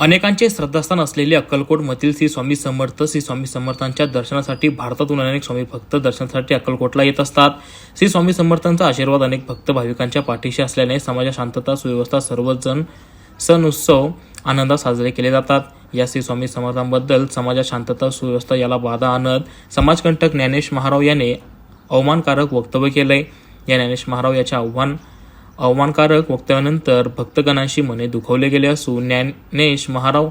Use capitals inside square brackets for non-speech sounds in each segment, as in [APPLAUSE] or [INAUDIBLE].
अनेकांचे श्रद्धास्थान असलेले अक्कलकोटमधील श्री स्वामी समर्थ श्री स्वामी समर्थांच्या दर्शनासाठी भारतातून अनेक स्वामी भक्त दर्शनासाठी अक्कलकोटला येत असतात. श्री स्वामी समर्थांचा आशीर्वाद अनेक भक्त भाविकांच्या पाठीशी असल्याने समाजात शांतता सुव्यवस्था सर्वजण सण उत्सव आनंदात साजरे केले जातात. या श्री स्वामी समर्थांबद्दल समाजात शांतता सुव्यवस्था याला बाधा आणत समाजकंटक ज्ञानेश महाराव याने अवमानकारक वक्तव्य केलंय या ज्ञानेश महाराव याचे आव्हान अवमानकारक वक्तव्यानंतर भक्तगणांशी मने दुखवले गेले असून ज्ञानेश महाराव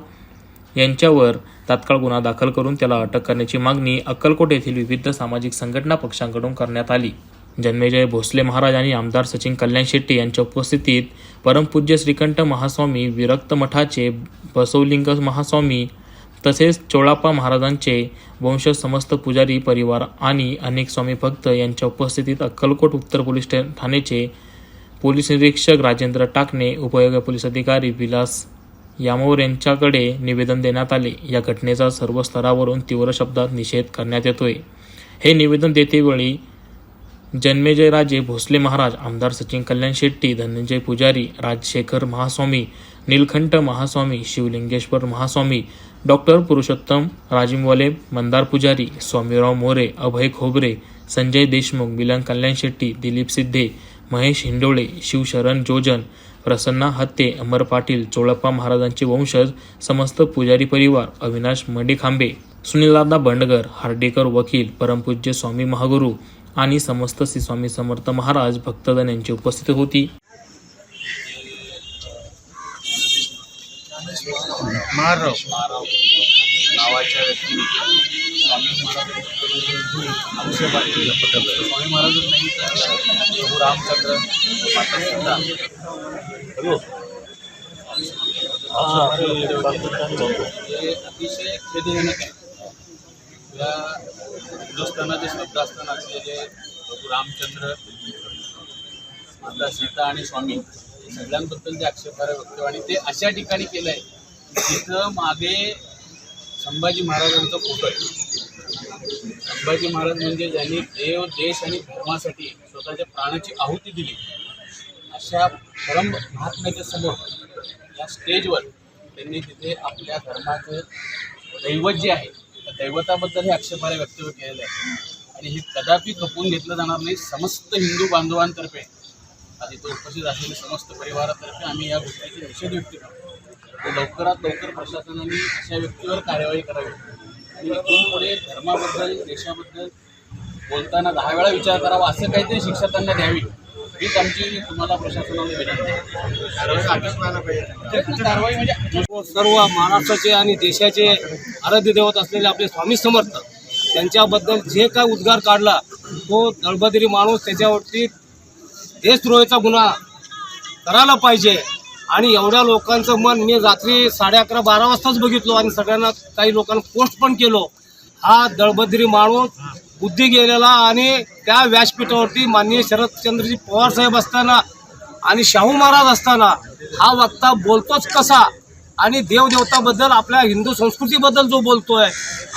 यांच्यावर तात्काळ गुन्हा दाखल करून त्याला अटक करण्याची मागणी अक्कलकोट येथील विविध सामाजिक संघटना पक्षांकडून करण्यात आली. जन्मेजय भोसले महाराज आणि आमदार सचिन कल्याण शेट्टी यांच्या उपस्थितीत परमपूज्य श्रीकंठ महास्वामी विरक्त मठाचे बसवलिंग महास्वामी तसेच चोळाप्पा महाराजांचे वंश समस्त पुजारी परिवार आणि अनेक स्वामी भक्त यांच्या उपस्थितीत अक्कलकोट उत्तर पोलीस स्टे- ठाण्याचे पोलीस निरीक्षक राजेंद्र टाकणे उपयोगा पोलीस अधिकारी विलास यामोर यांच्याकडे निवेदन देण्यात आले. या घटनेचा सर्व स्तरावरून तीव्र शब्दात निषेध करण्यात येतोय. हे निवेदन देतेवेळी जन्मेजयराजे भोसले महाराज आमदार सचिन कल्याण शेट्टी धनंजय पुजारी राजशेखर महास्वामी नीलकंठ महास्वामी शिवलिंगेश्वर महास्वामी डॉक्टर पुरुषोत्तम राजिमवाले मंदार पुजारी स्वामीराव मोरे अभय खोबरे संजय देशमुख मिलन कल्याण शेट्टी दिलीप सिद्धे महेश हिंडोळे शिवशरण जोजन प्रसन्ना हत्ते अमर पाटील चोळप्पा महाराजांचे वंशज समस्त पुजारी परिवार अविनाश मडीखांबे सुनीलदादा बंडगर हार्डेकर वकील परमपूज्य स्वामी महागुरू आणि समस्त श्री स्वामी समर्थ महाराज भक्तजन यांची उपस्थिती होती. मारव. नावाच्या व्यक्तीने केलं. स्वामी महाराजच नाही तर प्रभू रामचंद्र हे अतिशय खेदजनक आहे. या हिंदुस्थानाचे श्रद्धास्थान असलेले प्रभू रामचंद्र माता सीता आणि स्वामी सगळ्यांबद्दल जे आक्षेपार्ह वक्तव्य आणि ते अशा ठिकाणी केलं आहे तिथं मागे संभाजी महाराजांचा फोटो आहे. संभाजी महाराज म्हणजे ज्यांनी देव देश आणि धर्मासाठी स्वतःच्या प्राणाची आहुती दिली. अशा परम महात्म्याच्या समोर या स्टेजवर त्यांनी तिथे आपल्या धर्माचं दैवत जे आहे. त्या दैवताबद्दल हे आक्षेपार्ह वक्तव्य केलेलं आहे. आणि हे कदापि खपवून घेतलं जाणार नाही. समस्त हिंदू बांधवांतर्फे आज इथं उपस्थित असलेल्या समस्त परिवारातर्फे आम्ही या गोष्टीची निषेध व्यक्त करतो. तर लवकरात लवकर प्रशासनाने अशा व्यक्तीवर कार्यवाही करावी. आणि पुढे धर्माबद्दल देशाबद्दल बोलताना दहा वेळा विचार करावा असं काहीतरी शिक्षा त्यांना द्यावी हीच आमची तुम्हाला प्रशासनाने विनंती. कारवाई म्हणजे सर्व महाराष्ट्राचे आणि देशाचे आराध्य देवत असलेले आपले स्वामी समर्थ त्यांच्याबद्दल जे काय उद्गार काढला तो दळबदरी माणूस त्याच्यावरती देशद्रोहीचा गुन्हा करायला पाहिजे. आणि एवढ्या लोकांचं मन मी रात्री साडे अकरा बारा वाजताच बघितलो आणि सगळ्यांना काही लोकांना पोस्ट पण केलो. हा दळबद्री माणूस बुद्धी गेलेला आणि त्या व्यासपीठावरती माननीय शरदचंद्रजी पवार साहेब असताना आणि शाहू महाराज असताना हा वक्ता बोलतोच कसा? आणि देवदेवताबद्दल आपल्या हिंदू संस्कृतीबद्दल जो बोलतोय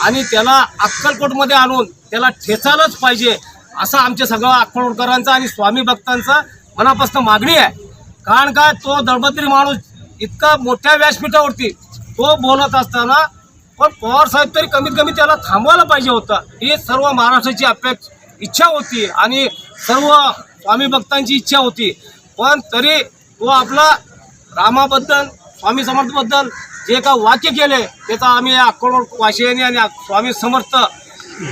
आणि त्याला अक्कलकोटमध्ये आणून त्याला ठेचायलाच पाहिजे असं आमच्या सगळं अक्कलकोटकरांचा आणि स्वामी भक्तांचा मनापासून मागणी आहे. कारण काय तो दळपत्री माणूस इतका मोठ्या व्यासपीठावरती तो बोलत असताना पण पवार साहेब तरी कमीत कमी त्याला थांबवायला पाहिजे होतं. ही सर्व महाराष्ट्राची अपेक्ष इच्छा होती आणि सर्व स्वामी भक्तांची इच्छा होती. पण तरी तो आपला रामाबद्दल स्वामी समर्थबद्दल जे का वाक्य केले त्याचा आम्ही या अक्कलकोट आणि स्वामी समर्थ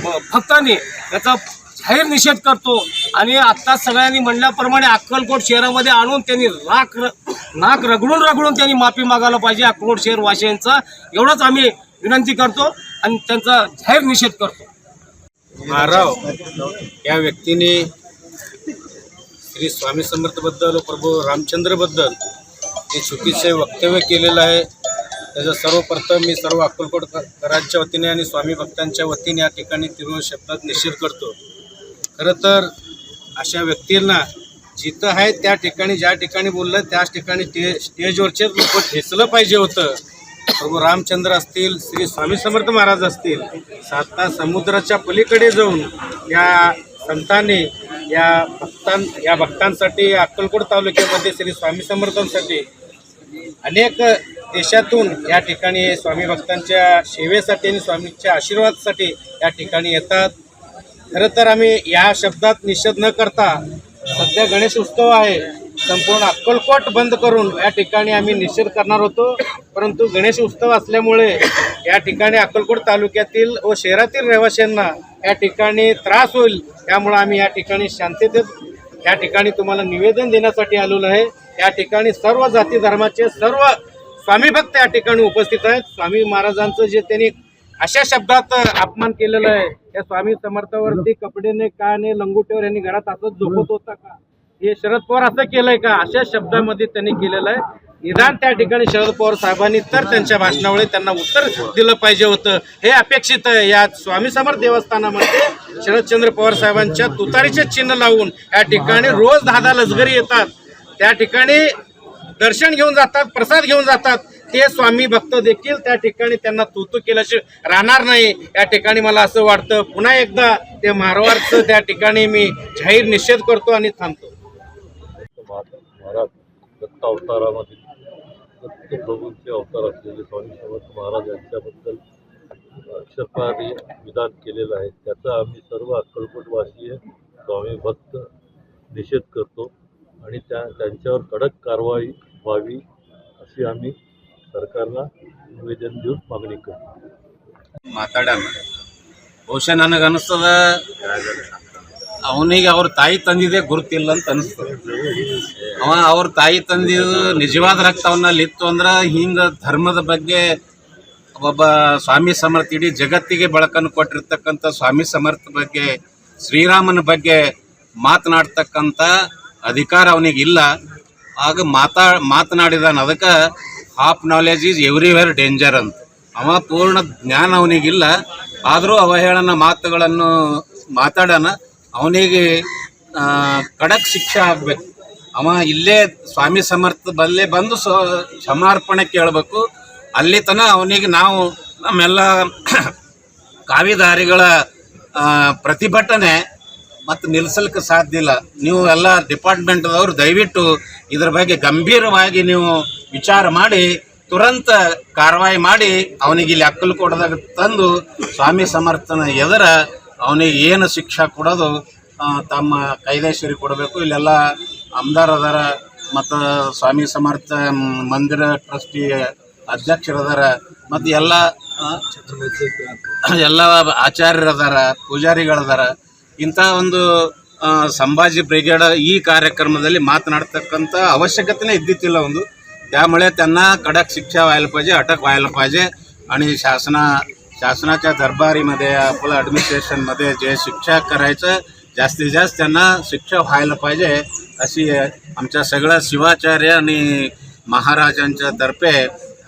भ- भक्तांनी त्याचा जाहीर निषेध करतो. आणि आत्ता सगळ्यांनी म्हणल्याप्रमाणे अक्कलकोट शहरामध्ये आणून त्यांनी राख र- नाक रगडून रगडून त्यांनी माफी मागायला पाहिजे. अक्कलकोट शहर वाशियांचा एवढंच आम्ही विनंती करतो आणि त्यांचा जाहीर निषेध करतो. महाराव या व्यक्तीने श्री स्वामी समर्थबद्दल प्रभू रामचंद्रबद्दल हे चुकीचे वक्तव्य केलेलं आहे त्याचं सर्वप्रथम मी सर्व अक्कलकोटकरांच्या वतीने आणि स्वामी भक्तांच्या वतीने या ठिकाणी तीव्र शब्दात निषेध करतो. खरं तर अशा व्यक्तींना जिथं आहे त्या ठिकाणी ज्या ठिकाणी बोललं त्याच ठिकाणी ते स्टेजवरचेच लोक ठेचलं पाहिजे होतं. प्रभू रामचंद्र असतील श्री स्वामी समर्थ महाराज असतील साता समुद्राच्या पलीकडे जाऊन या संतांनी या भक्तां या भक्तांसाठी अक्कलकोट तालुक्यामध्ये श्री स्वामी समर्थांसाठी अनेक देशातून या ठिकाणी स्वामी भक्तांच्या सेवेसाठी आणि स्वामींच्या आशीर्वादासाठी या ठिकाणी येतात. खरं तर आम्ही या शब्दात निषेध न करता सध्या गणेश उत्सव आहे. संपूर्ण अक्कलकोट बंद करून या ठिकाणी आम्ही निषेध करणार होतो. परंतु गणेश उत्सव असल्यामुळे या ठिकाणी अक्कलकोट तालुक्यातील व शहरातील रहिवाशांना या ठिकाणी त्रास होईल. त्यामुळे आम्ही या ठिकाणी शांततेत या ठिकाणी तुम्हाला निवेदन देण्यासाठी आलेलो आहे. या ठिकाणी सर्व जाती धर्माचे सर्व स्वामी भक्त या ठिकाणी उपस्थित आहेत. स्वामी महाराजांचं जे त्यांनी अशा शब्दात अपमान केलेला आहे. त्या स्वामी समर्थावरती कपडेने काने लंगुटेवर यांनी घरात असंच झोपत होता का? हे शरद पवार असं केलंय का? अशा शब्दामध्ये त्यांनी केलेलं आहे. निदान त्या ठिकाणी शरद पवार साहेबांनी तर त्यांच्या भाषणामुळे त्यांना उत्तर दिलं पाहिजे होतं. हे अपेक्षित आहे. या स्वामी समर्थ देवस्थानामध्ये शरदचंद्र पवार साहेबांच्या तुतारीचे चिन्ह लावून या ठिकाणी रोज दहा दहा लष्करी येतात. त्या ठिकाणी दर्शन घेऊन जातात प्रसाद घेऊन जातात. ते स्वामी भक्त देखील त्या ठिकाणी त्यांना तूतू केल्याशिवाय राहणार नाही. या ठिकाणी मला असं वाटतं पुन्हा एकदा ते मारवाडचं त्या ठिकाणी मी जाहीर निषेध करतो आणि थांबतो. महाराज दत्त अवतारामध्ये दत्त प्रभूंचे अवतार असलेले स्वामी समर्थ महाराज यांच्याबद्दल अक्षरपारी विधान केलेलं आहे. त्याचा आम्ही सर्व अक्कलकोटवासीय स्वामी भक्त निषेध करतो. आणि त्या त्यांच्यावर कडक कारवाई व्हावी अशी आम्ही ಸರ್ಕಾರದ ನಿವೇದನ જેવું માગણી ಬಹುಶಃ ನನಗೆ ಅನಿಸ್ತದ, ಅವನಿಗೆ ಅವ್ರ ತಾಯಿ ತಂದಿದೆ ಗುರುತಿಲ್ಲ ಅಂತ ಅನಿಸ್ತದೆ. ಅವ ಅವ್ರ ತಾಯಿ ತಂದಿದ್ದು ನಿಜವಾದ ರಕ್ತ ಲಿತ್ತು ಇತ್ತು ಅಂದ್ರೆ ಹಿಂಗೆ ಧರ್ಮದ ಬಗ್ಗೆ ಒಬ್ಬ ಸ್ವಾಮಿ ಸಮರ್ಥ ಇಡೀ ಜಗತ್ತಿಗೆ ಬೆಳಕನ್ನು ಕೊಟ್ಟಿರ್ತಕ್ಕಂಥ ಸ್ವಾಮಿ ಸಮರ್ಥ ಬಗ್ಗೆ, ಶ್ರೀರಾಮನ ಬಗ್ಗೆ ಮಾತನಾಡ್ತಕ್ಕಂಥ ಅಧಿಕಾರ ಅವನಿಗಿಲ್ಲ. ಆಗ ಮಾತಾ ಮಾತನಾಡಿದಾನ ಅದಕ್ಕೆ half knowledge is everywhere danger ಅಂತ. ಅವ ಪೂರ್ಣ ಜ್ಞಾನ ಅವನಿಗಿಲ್ಲ. ಆದರೂ ಅವಹೇಳನ ಮಾತುಗಳನ್ನು ಮಾತಾಡೋಣ ಅವನಿಗೆ ಖಡಕ್ ಶಿಕ್ಷೆ ಆಗ್ಬೇಕು. ಅವ ಇಲ್ಲೇ ಸ್ವಾಮಿ ಸಮರ್ಥ ಬಲ್ಲೇ ಬಂದು ಸಮರ್ಪಣೆ ಕ್ಷಮಾರ್ಪಣೆ ಕೇಳಬೇಕು. ಅಲ್ಲಿ ತನ ಅವನಿಗೆ ನಾವು ನಮ್ಮೆಲ್ಲ [CLEARS THROAT] ಕಾವಿದಾರಿಗಳ ಪ್ರತಿಭಟನೆ ಮತ್ತು ನಿಲ್ಸಲಿಕ್ಕೆ ಸಾಧ್ಯ ಇಲ್ಲ. ನೀವು ಎಲ್ಲ ಡಿಪಾರ್ಟ್ಮೆಂಟ್ದವರು ದಯವಿಟ್ಟು ಇದ್ರ ಬಗ್ಗೆ ಗಂಭೀರವಾಗಿ ನೀವು ವಿಚಾರ ಮಾಡಿ ತುರಂತ ಕಾರ್ವಾಯಿ ಮಾಡಿ ಅವನಿಗೆ ಇಲ್ಲಿ ಅಕ್ಕಲು ಕೊಡದಾಗ ತಂದು ಸ್ವಾಮಿ ಸಮರ್ಥನ ಎದರ ಅವನಿಗೆ ಏನು ಶಿಕ್ಷೆ ಕೊಡೋದು ತಮ್ಮ ಕೈದೇಶ್ವರಿ ಕೊಡಬೇಕು ಇಲ್ಲೆಲ್ಲ ಅಮ್ದಾರ್ ಅದಾರ ಮತ್ತು ಸ್ವಾಮಿ ಸಮರ್ಥ ಮಂದಿರ ಟ್ರಸ್ಟಿ ಅಧ್ಯಕ್ಷರದಾರ ಮತ್ತು ಎಲ್ಲ ಎಲ್ಲ ಆಚಾರ್ಯರದಾರ ಪೂಜಾರಿಗಳದಾರ ಇಂಥ ಒಂದು ಸಂಭಾಜಿ ಬ್ರಿಗೇಡ್ ಈ ಕಾರ್ಯಕ್ರಮದಲ್ಲಿ ಮಾತನಾಡ್ತಕ್ಕಂಥ ಅವಶ್ಯಕತೆನೇ इद्दितಿಲ್ಲ ಒಂದು. त्यामुळे त्यांना कडक शिक्षा व्हायला पाहिजे अटक व्हायला पाहिजे आणि शासना शासनाच्या दरबारीमध्ये आपलं ॲडमिनिस्ट्रेशनमध्ये जे शिक्षा करायचं जास्तीत जास्त त्यांना शिक्षा व्हायला पाहिजे अशी आमच्या सगळ्या शिवाचार्य आणि महाराजांच्या तर्फे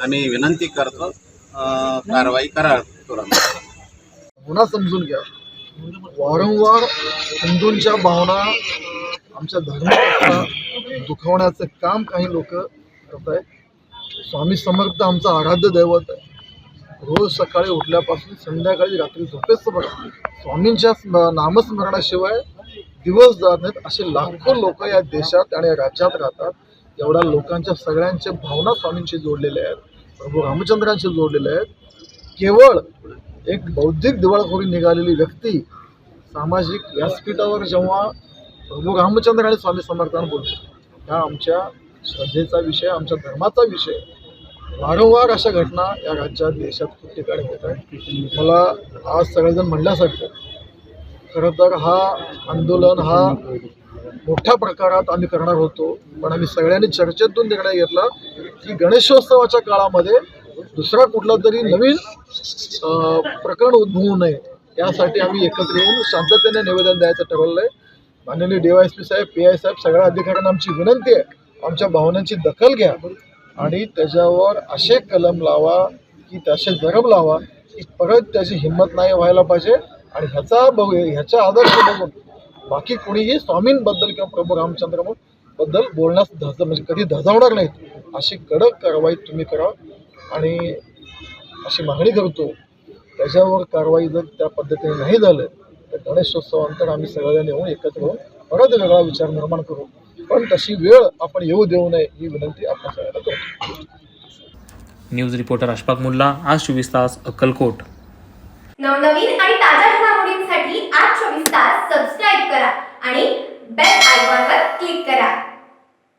आम्ही विनंती करतो कारवाई करा तुरंत पुन्हा समजून घ्या वारंवार हिंदूंच्या भावना आमच्या धर्माला दुखवण्याचं काम काही लोक करत आहेत. स्वामी समर्थ आमचा आराध्य दैवत आहे. रोज सकाळी उठल्यापासून संध्याकाळी रात्री झोपेच बघा स्वामींच्या स्म- नामस्मरणाशिवाय दिवस जात नाहीत. असे लाखो लोक या देशात आणि या राज्यात राहतात. एवढ्या लोकांच्या सगळ्यांच्या भावना स्वामींशी जोडलेल्या आहेत. प्रभू रामचंद्रांशी जोडलेल्या आहेत. केवळ एक बौद्धिक दिवाळखोरी निघालेली व्यक्ती सामाजिक व्यासपीठावर जेव्हा प्रभू रामचंद्र आणि स्वामी समर्थांना बोलतो हा आमच्या श्रद्धेचा विषय आमच्या धर्माचा विषय. वारंवार अशा घटना या राज्यात देशात खूप ठिकाणी होत आहेत. मला आज सगळेजण म्हणल्यासारखं खरं तर हा आंदोलन हा मोठ्या प्रकारात आम्ही करणार होतो पण आम्ही सगळ्यांनी चर्चेतून निर्णय घेतला की गणेशोत्सवाच्या काळामध्ये दुसरा कुठला तरी नवीन प्रकरण उद्भवू नये यासाठी आम्ही एकत्र येऊन शांततेने निवेदन द्यायचं ठरवलं आहे. माननीय डी वाय एस पी साहेब पी आय साहेब सगळ्या अधिकाऱ्यांना आमची विनंती आहे. आमच्या भावनांची दखल घ्या आणि त्याच्यावर असे कलम लावा की त्याचे जरब लावा की परत त्याची हिंमत नाही व्हायला पाहिजे आणि ह्याचा बघ ह्याचा आदर्श बघून बाकी कोणीही स्वामींबद्दल किंवा प्रभू रामचंद्रबद्दल बोलण्यास धज म्हणजे कधी धजावणार नाहीत अशी कडक कारवाई तुम्ही करा. आणि अशी मागणी करतो त्याच्यावर कारवाई जर त्या पद्धतीने नाही झालं तर गणेशोत्सवानंतर आम्ही सगळ्यांनी येऊन एकत्र होऊन परत वेगळा विचार निर्माण करू. पण तशी वेळ आपण येऊ देऊ नये ही विनंती आपण सगळ्यांना करतो. न्यूज रिपोर्टर अशफाक मुल्ला आज चोवीस तास अक्कलकोट. नवनवीन आणि ताज्या घडामोडींसाठी आज चोवीस तास सबस्क्राईब करा आणि बेल आयकॉनवर क्लिक करा.